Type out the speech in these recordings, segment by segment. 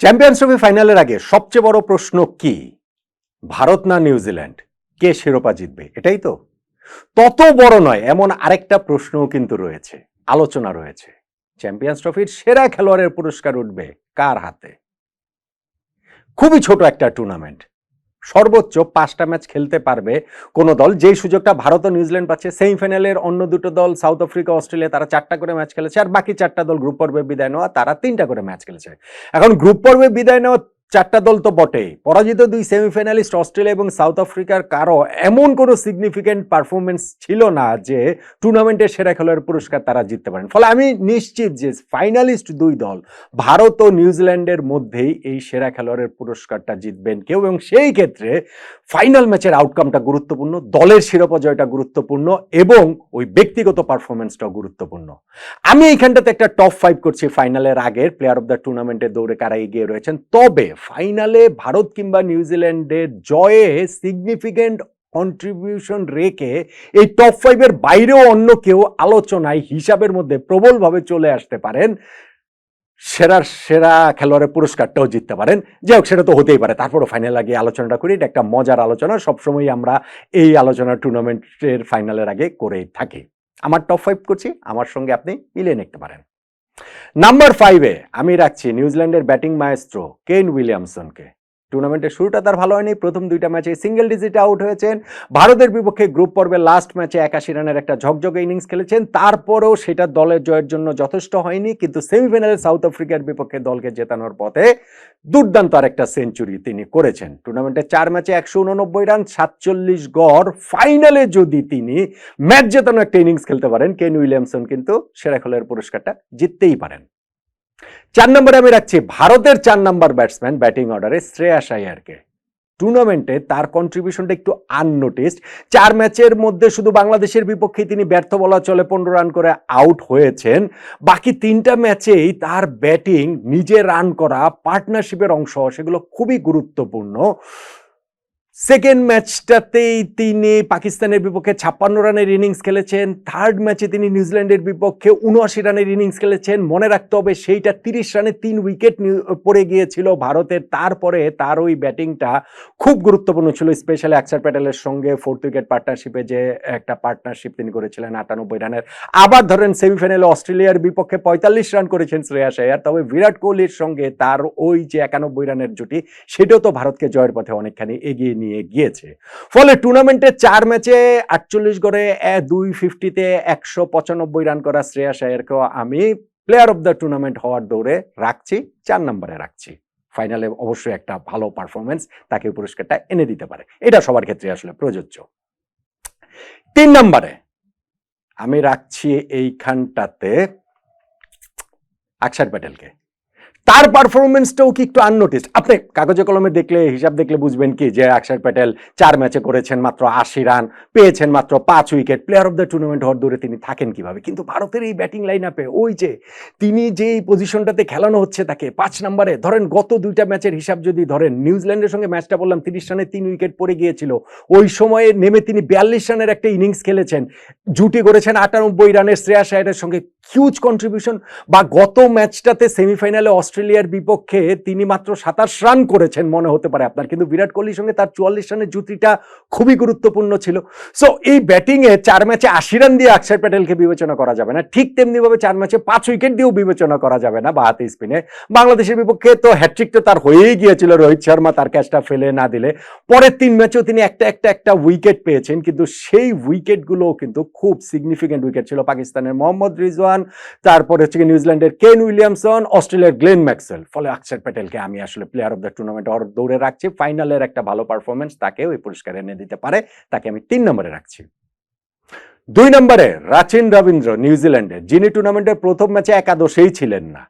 Champions trophy ফাইনালের আগে সবচেয়ে বড় প্রশ্ন কি? ভারত না নিউজিল্যান্ড কে শিরোপা জিতবে? এটাই তো। তত বড় নয়, এমন আরেকটা প্রশ্নও কিন্তু রয়েছে, আলোচনা রয়েছে। চ্যাম্পিয়ন্স ট্রফির সেরা খেলোয়াড়ের পুরস্কার উঠবে কার হাতে? খুবই ছোট একটা টুর্নামেন্ট সর্বোচ্চ পাঁচটা ম্যাচ খেলতে পারবে কোনো দল। যেই সুযোগটা ভারত ও নিউজিল্যান্ড পাচ্ছে, সেমিফাইনালের অন্য দুটো দল, সাউথ আফ্রিকা, অস্ট্রেলিয়া, তারা চারটা করে ম্যাচ খেলেছে, আর বাকি চারটা দল গ্রুপ পর্বে বিদায় নেওয়া, তারা তিনটা করে ম্যাচ খেলেছে। এখন গ্রুপ পর্বে বিদায় নেওয়া চারটা দল তো বটেই পরাজিত দুই সেমিফাইনালিস্ট অস্ট্রেলিয়া এবং সাউথ আফ্রিকার কারও এমন কোনো সিগনিফিকেন্ট পারফরমেন্স ছিল না যে টুর্নামেন্টের সেরা খেলোয়াড় পুরস্কার তারা জিততে পারেন। ফলে আমি নিশ্চিত যে ফাইনালিস্ট দুই দল, ভারত ও নিউজিল্যান্ডের মধ্যেই এই সেরা খেলোয়াড়ের পুরস্কারটা জিতবেন কেউ এবং সেই ক্ষেত্রে ফাইনাল ম্যাচের আউটকামটা গুরুত্বপূর্ণ, দলের শিরোপা জয়টা গুরুত্বপূর্ণ এবং ওই ব্যক্তিগত পারফরমেন্সটাও গুরুত্বপূর্ণ। আমি এইখানটাতে একটা টপ ফাইভ করছি ফাইনালের আগের প্লেয়ার অফ দ্য টুর্নামেন্টের দৌড়ে কারা এগিয়ে রয়েছেন। তবে ফাইনালে ভারত কিংবা নিউজিল্যান্ডের জয়ে সিগনিফিকেন্ট কন্ট্রিবিউশন রেখে এই টপ ফাইভের বাইরেও অন্য কেউ আলোচনায় হিসাবের মধ্যে প্রবলভাবে চলে আসতে পারেন। সেরার সেরা খেলোয়াড়ের পুরস্কারটাও জিততে পারেন। যাই হোক, সেটা তো হতেই পারে। তারপরও ফাইনাল আগে আলোচনাটা করি। এটা একটা মজার আলোচনা। সবসময় আমরা এই আলোচনা টুর্নামেন্টের ফাইনালের আগে করেই থাকি। আমার টপ ফাইভ করছি আমার সঙ্গে আপনি মিলিয়ে নিতে পারেন। নাম্বার ফাইভে আমি রাখছি নিউজিল্যান্ডের ব্যাটিং মায়েস্ট্রো কেন উইলিয়ামসনকে। টুর্নামেন্টের শুরুটা তার ভালো হয়নি। প্রথম দুইটা ম্যাচে সিঙ্গেল ডিজিটে আউট হয়েছেন। ভারতের বিপক্ষে গ্রুপ পর্বে লাস্ট ম্যাচে একাশি রানের একটা ঝকঝকে ইনিংস খেলেছেন। তারপরেও সেটা দলের জয়ের জন্য যথেষ্ট হয়নি, কিন্তু সেমিফাইনালে সাউথ আফ্রিকার বিপক্ষে দলকে জেতানোর পথে দুর্দান্ত আর একটা সেঞ্চুরি তিনি করেছেন। টুর্নামেন্টে চার ম্যাচে একশো উননব্বই রান সাতচল্লিশ গড়। ফাইনালে যদি তিনি ম্যাচ জেতানো একটা ইনিংস খেলতে পারেন কেন উইলিয়ামসন কিন্তু সেরা খেলোয়াড়ের পুরস্কারটা জিততেই পারেন। চার নম্বরে আমি রাখছি ভারতের চার নম্বর ব্যাটসম্যান ব্যাটিং অর্ডারে শ্রেয়াস আয়ারকে টুর্নামেন্টে তার কন্ট্রিবিউশনটা একটু আননোটিসড চার ম্যাচের মধ্যে শুধু বাংলাদেশের বিপক্ষে তিনি ব্যর্থ বলা চলে পনেরো রান করে আউট হয়েছেন। বাকি তিনটা ম্যাচেই তার ব্যাটিং নিজে রান করা পার্টনারশিপের অংশ সেগুলো খুবই গুরুত্বপূর্ণ। সেকেন্ড ম্যাচটাতেই তিনি পাকিস্তানের বিপক্ষে ছাপ্পান্ন রানের ইনিংস খেলেছেন। থার্ড ম্যাচে তিনি নিউজিল্যান্ডের বিপক্ষে উনআশি রানের ইনিংস খেলেছেন। মনে রাখতে হবে, সেইটা তিরিশ রানে তিন উইকেট পড়ে গিয়েছিল ভারতের। তারপরে তার ওই ব্যাটিংটা খুব গুরুত্বপূর্ণ ছিল স্পেশালি অ্যাক্সার প্যাটেলের সঙ্গে ফোর্থ উইকেট পার্টনারশিপে যে একটা পার্টনারশিপ তিনি করেছিলেন আটানব্বই রানের। আবার ধরেন সেমিফাইনালে অস্ট্রেলিয়ার বিপক্ষে পঁয়তাল্লিশ রান করেছেন শ্রেয়াস আয়ার। তবে বিরাট কোহলির সঙ্গে তার ওই যে একানব্বই রানের জুটি, সেটাও তো ভারতকে জয়ের পথে অনেকখানি এগিয়ে নিয়ে গিয়েছে। ফলে টুর্নামেন্টে চার ম্যাচে আটচল্লিশ গড়ে দুই ফিফটিতে একশো পঁচানব্বই রান করা শ্রেয়া আয়ারকেও আমি প্লেয়ার অফ দ্য টুর্নামেন্ট হওয়ার দৌড়ে রাখছি, চার নম্বরে রাখছি। ফাইনালে অবশ্যই একটা ভালো পারফরমেন্স তাকে পুরস্কারটা এনে দিতে পারে। এটা সবার ক্ষেত্রে আসলে প্রযোজ্য। তিন নম্বরে আমি রাখছি এইখানটাতে আকসার প্যাটেলকে। তার পারফরমেন্সটাও কি একটু আননোটিস আপনি কাগজে কলমে দেখলে, হিসাব দেখলে বুঝবেন কি যে অক্ষর প্যাটেল চার ম্যাচে করেছেন মাত্র আশি রান, পেয়েছেন মাত্র পাঁচ wicket player of the tournament হওয়ার দূরে তিনি থাকেন কীভাবে? কিন্তু ভারতের এই ব্যাটিং লাইন আপে ওই যে তিনি যে পজিশনটাতে খেলানো হচ্ছে তাকে পাঁচ নম্বরে, ধরেন গত দুইটা ম্যাচের হিসাব যদি ধরেন, নিউজিল্যান্ডের সঙ্গে ম্যাচটা বললাম, তিরিশ রানে তিন উইকেট পড়ে গিয়েছিল। ওই সময়ে নেমে তিনি বিয়াল্লিশ রানের একটা ইনিংস খেলেছেন। জুটি করেছেন আটানব্বই রানের শ্রেয়াস আয়ারের সঙ্গে। হিউজ কন্ট্রিবিউশন বা গত ম্যাচটাতে সেমিফাইনালে অস্ট্রেলিয়ার বিপক্ষে তিনি মাত্র সাতাশ রান করেছেন মনে হতে পারে আপনার। কিন্তু বিরাট কোহলির সঙ্গে তার চুয়াল্লিশ রানের জুটিটা খুবই গুরুত্বপূর্ণ ছিল। সো এই ব্যাটিংয়ে চার ম্যাচে আশি রান দিয়ে অক্ষর প্যাটেলকে বিবেচনা করা যাবে না। ঠিক তেমনিভাবে চার ম্যাচে পাঁচ উইকেট দিয়েও বিবেচনা করা যাবে না বা হাতে স্পিনে বাংলাদেশের বিপক্ষে তো হ্যাট্রিক তো তার হয়েই গিয়েছিল রোহিত শর্মা, তার ক্যাচটা ফেলে না দিলে। পরের তিন ম্যাচেও তিনি একটা একটা একটা উইকেট পেয়েছেন। কিন্তু সেই উইকেটগুলোও কিন্তু খুব সিগনিফিকেন্ট উইকেট ছিল। পাকিস্তানের মোহাম্মদ রিজওয়ান, তারপরে হচ্ছে নিউজিল্যান্ডের কেন উইলিয়ামসন, অস্ট্রেলিয়ার গ্লেন ম্যাক্সওয়েল ফলে অক্ষর প্যাটেলকে আমি আসলে প্লেয়ার অফ দ্য টুর্নামেন্ট ওর দৌড়ে রাখছি ফাইনালের একটা ভালো পারফরমেন্স তাকে ওই পুরস্কার এনে দিতে পারে, তাকে আমি তিন নম্বরে রাখছি। দুই নম্বরে রাচিন রবীন্দ্র নিউজিল্যান্ডের যিনি টুর্নামেন্টের প্রথম ম্যাচে একাদশেই ছিলেন না।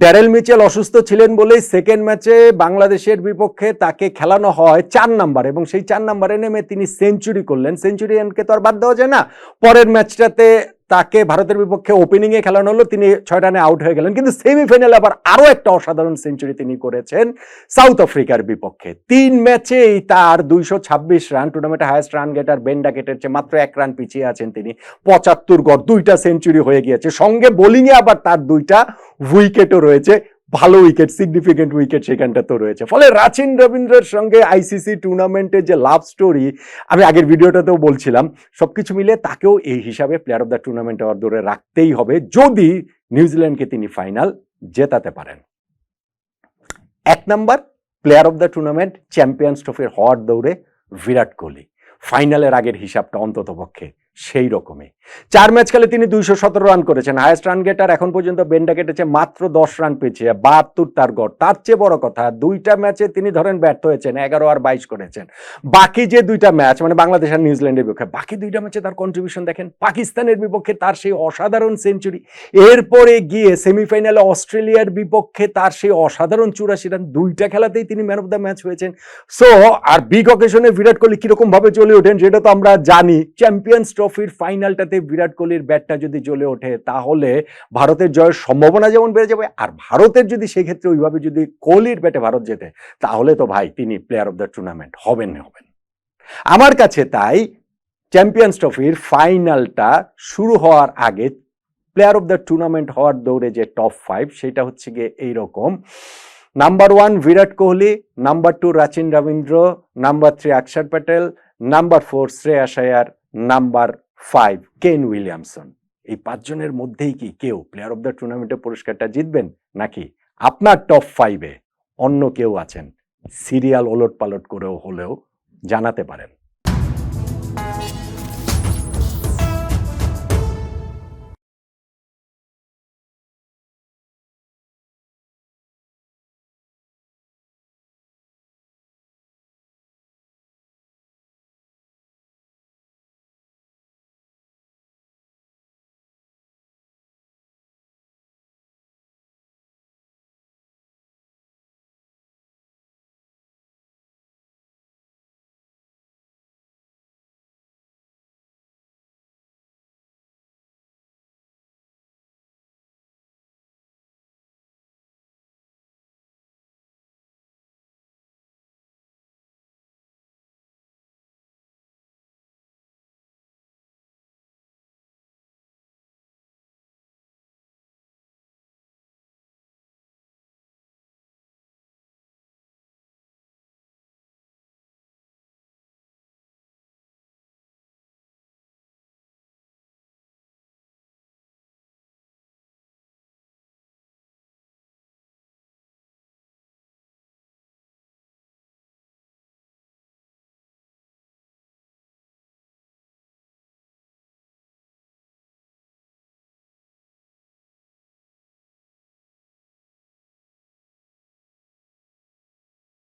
ড্যারেল মিচেল অসুস্থ ছিলেন বলেই সেকেন্ড ম্যাচে বাংলাদেশের বিপক্ষে তাকে খেলানো হয় চার নাম্বার এবং সেই চার নাম্বারে নেমে তিনি সেঞ্চুরি করলেন। সেঞ্চুরিয়ানকে তো আর বাদ দেওয়া যায় না। পরের ম্যাচটাতে তাকে ভারতের বিপক্ষে ওপেনিংয়ে খেলানো হলো, তিনি ছয় রানে আউট হয়ে গেলেন। কিন্তু সেমিফাইনালে আবার আরও একটা অসাধারণ সেঞ্চুরি তিনি করেছেন সাউথ আফ্রিকার বিপক্ষে। তিন ম্যাচেই তার দুইশো ছাব্বিশ রান টুর্নামেন্টে হায়েস্ট রান গেটার বেন্ডা ডাকেটের চেয়ে মাত্র এক রান পিছিয়ে আছেন তিনি। পঁচাত্তর গড় দুইটা সেঞ্চুরি হয়ে গিয়েছে। সঙ্গে বোলিংয়ে আবার তার দুইটা উইকেটও রয়েছে। ভালো উইকেট সিগনিফিকেন্ট উইকেট সেখানটা তো রয়েছে। ফলে রাচিন রবীন্দ্রের সঙ্গে আইসিসি টুর্নামেন্টের যে লাভ স্টোরি আমি আগের ভিডিওটাতেও বলছিলাম, সবকিছু মিলে তাকেও এই হিসাবে player of the tournament award ধরে রাখতেই হবে, যদি নিউজিল্যান্ডকে তিনি ফাইনাল জেতাতে পারেন। এক number player of the tournament champions ট্রফির হওয়ার দৌড়ে বিরাট কোহলি। ফাইনালের আগের হিসাবটা অন্তত পক্ষে সেই রকমই। চার ম্যাচ খেলে তিনি দুইশো সতেরো রান করেছেন। হায়েস্ট রান গেটার এখন পর্যন্ত বেন্ডা কেটেছে মাত্র দশ রান পেয়েছে। বাহাত্তর তার গড়। তার চেয়ে বড় কথা, দুইটা ম্যাচে তিনি ধরেন ব্যর্থ হয়েছেন, এগারো আর বাইশ করেছেন। বাকি যে দুইটা ম্যাচ মানে বাংলাদেশ আর নিউজিল্যান্ডের বিপক্ষে, বাকি দুইটা ম্যাচে তার কন্ট্রিবিউশন দেখেন, পাকিস্তানের বিপক্ষে তার সেই অসাধারণ সেঞ্চুরি এরপরে গিয়ে সেমিফাইনালে অস্ট্রেলিয়ার বিপক্ষে তার সেই অসাধারণ চুরাশি রান, দুইটা খেলাতেই তিনি ম্যান অফ দ্য ম্যাচ হয়েছেন। সো আর বিগ অকেশনে বিরাট কোহলি কীরকম ভাবে চলে ওঠেন, সেটা তো আমরা জানি। চ্যাম্পিয়ন্স ট্রফির ফাইনালটাতে বিরাট কোহলির ব্যাটটা যদি জ্বলে ওঠে, তাহলে ভারতের জয়ের সম্ভাবনা যেমন বেড়ে যাবে, আর ভারতের যদি সেক্ষেত্রে ওইভাবে যদি কোহলির ব্যাটে ভারত জেতে, তাহলে তো ভাই তিনি প্লেয়ার অফ দ্য টুর্নামেন্ট হবেন হবেন। আমার কাছে তাই চ্যাম্পিয়ন্স ট্রফির ফাইনালটা শুরু হওয়ার আগে প্লেয়ার অফ দ্য টুর্নামেন্ট হওয়ার দৌড়ে যে টপ ফাইভ সেটা হচ্ছে গিয়ে এইরকম। Number one Virat Kohli number two Rachin Ravindra number three Axar Patel number four Shreyas Iyer number five Kane Williamson. এই পাঁচজনের মধ্যেই কি কেউ প্লেয়ার অব দ্য টুর্নামেন্টের পুরস্কারটা জিতবেন? নাকি আপনার টপ ফাইভে অন্য কেউ আছেন? সিরিয়াল ওলট পালট করেও হলেও জানাতে পারেন।